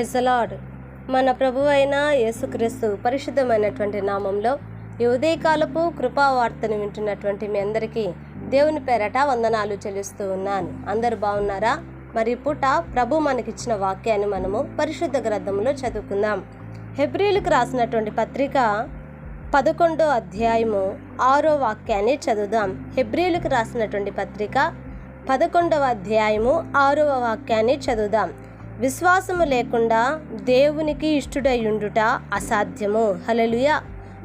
Praise lord మన ప్రభు అయిన యేసుక్రీస్తు పరిశుద్ధమైనటువంటి నామంలో ఈ ఉదయకాలపు కృపావార్తను వింటున్నటువంటి మీ అందరికీ దేవుని పేరట వందనాలు చెల్లిస్తూ ఉన్నాను. అందరు బాగున్నారా? మరి పుట పూట ప్రభు మనకిచ్చిన వాక్యాన్ని మనము పరిశుద్ధ గ్రంథంలో చదువుకుందాం. హెబ్రిలకు రాసినటువంటి పత్రిక పదకొండో అధ్యాయము ఆరో వాక్యాన్ని చదువుదాం. హెబ్రిలకు రాసినటువంటి పత్రిక పదకొండవ అధ్యాయము ఆరవ వాక్యాన్ని చదువుదాం. విశ్వాసము లేకుండా దేవునికి ఇష్టడయ్యుండుట అసాధ్యము. హలలుయ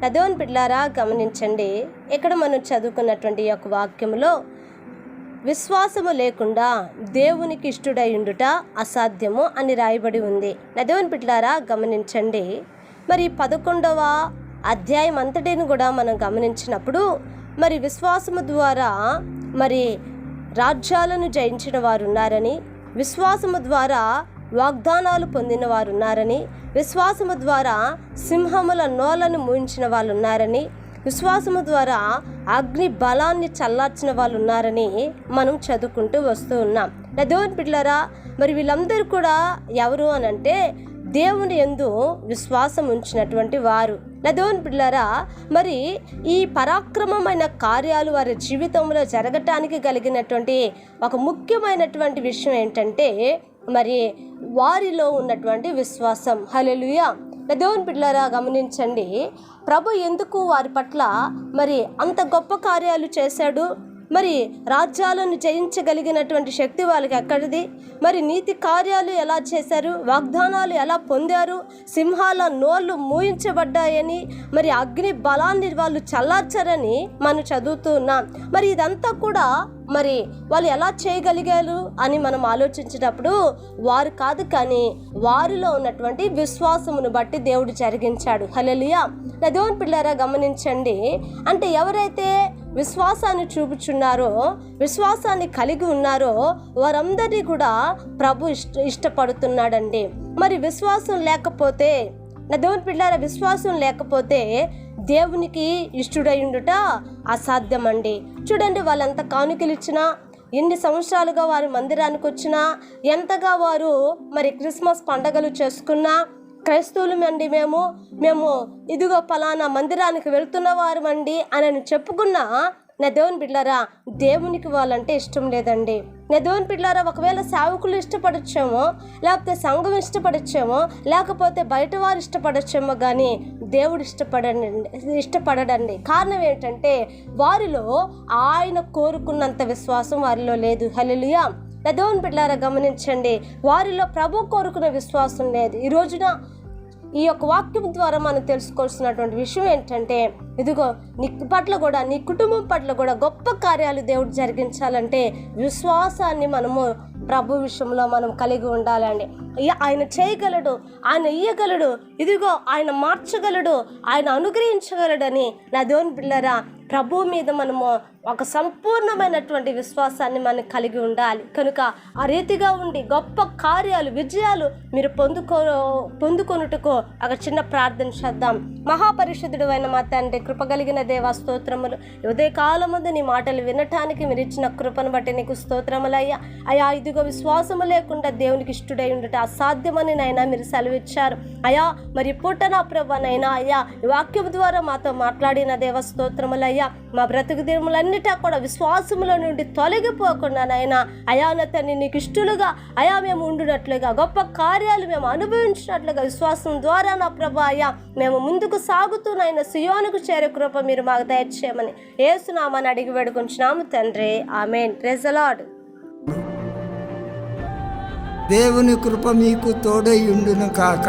నదోన్ పిల్లారా గమనించండి. ఇక్కడ మనం చదువుకున్నటువంటి యొక్క వాక్యములో విశ్వాసము లేకుండా దేవునికి ఇష్టడయ్యుండుట అసాధ్యము అని రాయబడి ఉంది. నదోన్ పిట్లారా గమనించండి. మరి పదకొండవ అధ్యాయం అంతటిని కూడా మనం గమనించినప్పుడు మరి విశ్వాసము ద్వారా మరి రాజ్యాలను జయించిన వారు ఉన్నారని విశ్వాసము ద్వారా వాగ్దానాలు పొందిన వారు ఉన్నారని విశ్వాసము ద్వారా సింహముల నోలను మూయించిన వాళ్ళు ఉన్నారని విశ్వాసము ద్వారా అగ్ని బలాన్ని చల్లార్చిన వాళ్ళు ఉన్నారని మనం చదువుకుంటూ వస్తూ ఉన్నాం. నా దేవుని పిల్లరా మరి వీళ్ళందరూ కూడా ఎవరు అని అంటే దేవుని ఎందు విశ్వాసం ఉంచినటువంటి వారు. నా దేవుని పిల్లరా మరి ఈ పరాక్రమమైన కార్యాలు వారి జీవితంలో జరగటానికి కలిగినటువంటి ఒక ముఖ్యమైనటువంటి విషయం ఏంటంటే మరి వారిలో ఉన్నటువంటి విశ్వాసం. హలెలుయా దేవుని బిడ్డలారా గమనించండి. ప్రభు ఎందుకు వారి పట్ల మరి అంత గొప్ప కార్యాలు చేశాడు? మరి రాజ్యాలను జయించగలిగినటువంటి శక్తి వాళ్ళకి ఎక్కడిది? మరి నీతి కార్యాలు ఎలా చేశారు? వాగ్దానాలు ఎలా పొందారు? సింహాల నోళ్ళు మూయించబడ్డాయని మరి అగ్ని బలాన్ని వాళ్ళు చల్లార్చారని మనం చదువుతూ ఉన్నాం. మరి ఇదంతా కూడా మరి వాళ్ళు ఎలా చేయగలిగారు అని మనం ఆలోచించేటప్పుడు వారు కాదు కానీ వారిలో ఉన్నటువంటి విశ్వాసమును బట్టి దేవుడు జరిగించాడు. హలలియా నా దేవుని పిల్లారా గమనించండి. అంటే ఎవరైతే విశ్వాసాన్ని చూపుచున్నారో విశ్వాసాన్ని కలిగి ఉన్నారో వారందరినీ కూడా ప్రభు ఇష్ట ఇష్టపడుతున్నాడండి. మరి విశ్వాసం లేకపోతే నా దేవుని పిల్లార విశ్వాసం లేకపోతే దేవునికి ఇష్టడయుండుట అసాధ్యమండి. చూడండి వాళ్ళంత కానుకలు ఇచ్చినా ఎన్ని సంవత్సరాలుగా వారు మందిరానికి వచ్చినా ఎంతగా వారు మరి క్రిస్మస్ పండగలు చేసుకున్నా క్రైస్తవులమండి మేము మేము ఇదిగో పలానా మందిరానికి వెళ్తున్న వారమండి అని చెప్పుకున్నా నా దేవుని బిడ్డారా దేవునికి వాళ్ళంటే ఇష్టం లేదండి. నా దేవుని బిడ్డారా ఒకవేళ సేవకులు ఇష్టపడచ్చేమో లేకపోతే సంఘం ఇష్టపడచ్చేమో లేకపోతే బయట వారు ఇష్టపడచ్చేమో కానీ దేవుడు ఇష్టపడండి ఇష్టపడడండి. కారణం ఏంటంటే వారిలో ఆయన కోరుకున్నంత విశ్వాసం వారిలో లేదు. హలిలియా నా దేవుని బిడ్డారా గమనించండి వారిలో ప్రభు కోరుకున్న విశ్వాసం లేదు. ఈ రోజున ఈ యొక్క వాక్యం ద్వారా మనం తెలుసుకోవాల్సినటువంటి విషయం ఏంటంటే ఇదిగో నీ పట్ల కూడా నీ కుటుంబం పట్ల కూడా గొప్ప కార్యాలు దేవుడు జరిగించాలంటే విశ్వాసాన్ని మనము ప్రభు విషయంలో మనం కలిగి ఉండాలండి. ఆయన చేయగలడు ఆయన ఇయ్యగలడు ఇదిగో ఆయన మార్చగలడు ఆయన అనుగ్రహించగలడని నా దేవుని పిల్లరా ప్రభు మీద మనము ఒక సంపూర్ణమైనటువంటి విశ్వాసాన్ని మనం కలిగి ఉండాలి. కనుక ఆ రీతిగా ఉండి గొప్ప కార్యాలు విజయాలు మీరు పొందుకో పొందుకొనుటకు ఒక చిన్న ప్రార్థన చేద్దాం. మహాపరిషుద్ధుడు అయిన మా తండ్రి కృపగలిగిన దేవా స్తోత్రములు. ఉదయ కాలముందు నీ మాటలు వినటానికి మీరు ఇచ్చిన కృపను బట్టి నీకు స్తోత్రములయ్యా అయా ఇదిగో విశ్వాసము లేకుండా దేవునికి ఇష్టడై ఉండట అసాధ్యమని నైనా మీరు సెలవిచ్చారు. అయా మరి పూట నా ప్రభనైనా అయ్యా వాక్యం ద్వారా మాతో మాట్లాడిన దేవ స్తోత్రములయ్యా మా బ్రతుకు దినములన్నిటా కూడా విశ్వాసముల నుండి తొలగిపోకుండా నాయన. అయా నా నీకు ఇష్టలుగా అయా మేము ఉండునట్లుగా గొప్ప కార్యాలు మేము అనుభవించినట్లుగా విశ్వాసం ద్వారా నా ప్రభా అయ్యా మేము ముందుకు సాగుతూనైనా సుయోనుకు చేరే కృప మీరు మాకు దయచేయమని ఏసునామని అడిగి వేడుకుంటున్నాము తండ్రి. ఆమెన్. రెజలాడ్ దేవుని కృప మీకు తోడై ఉండును కాక.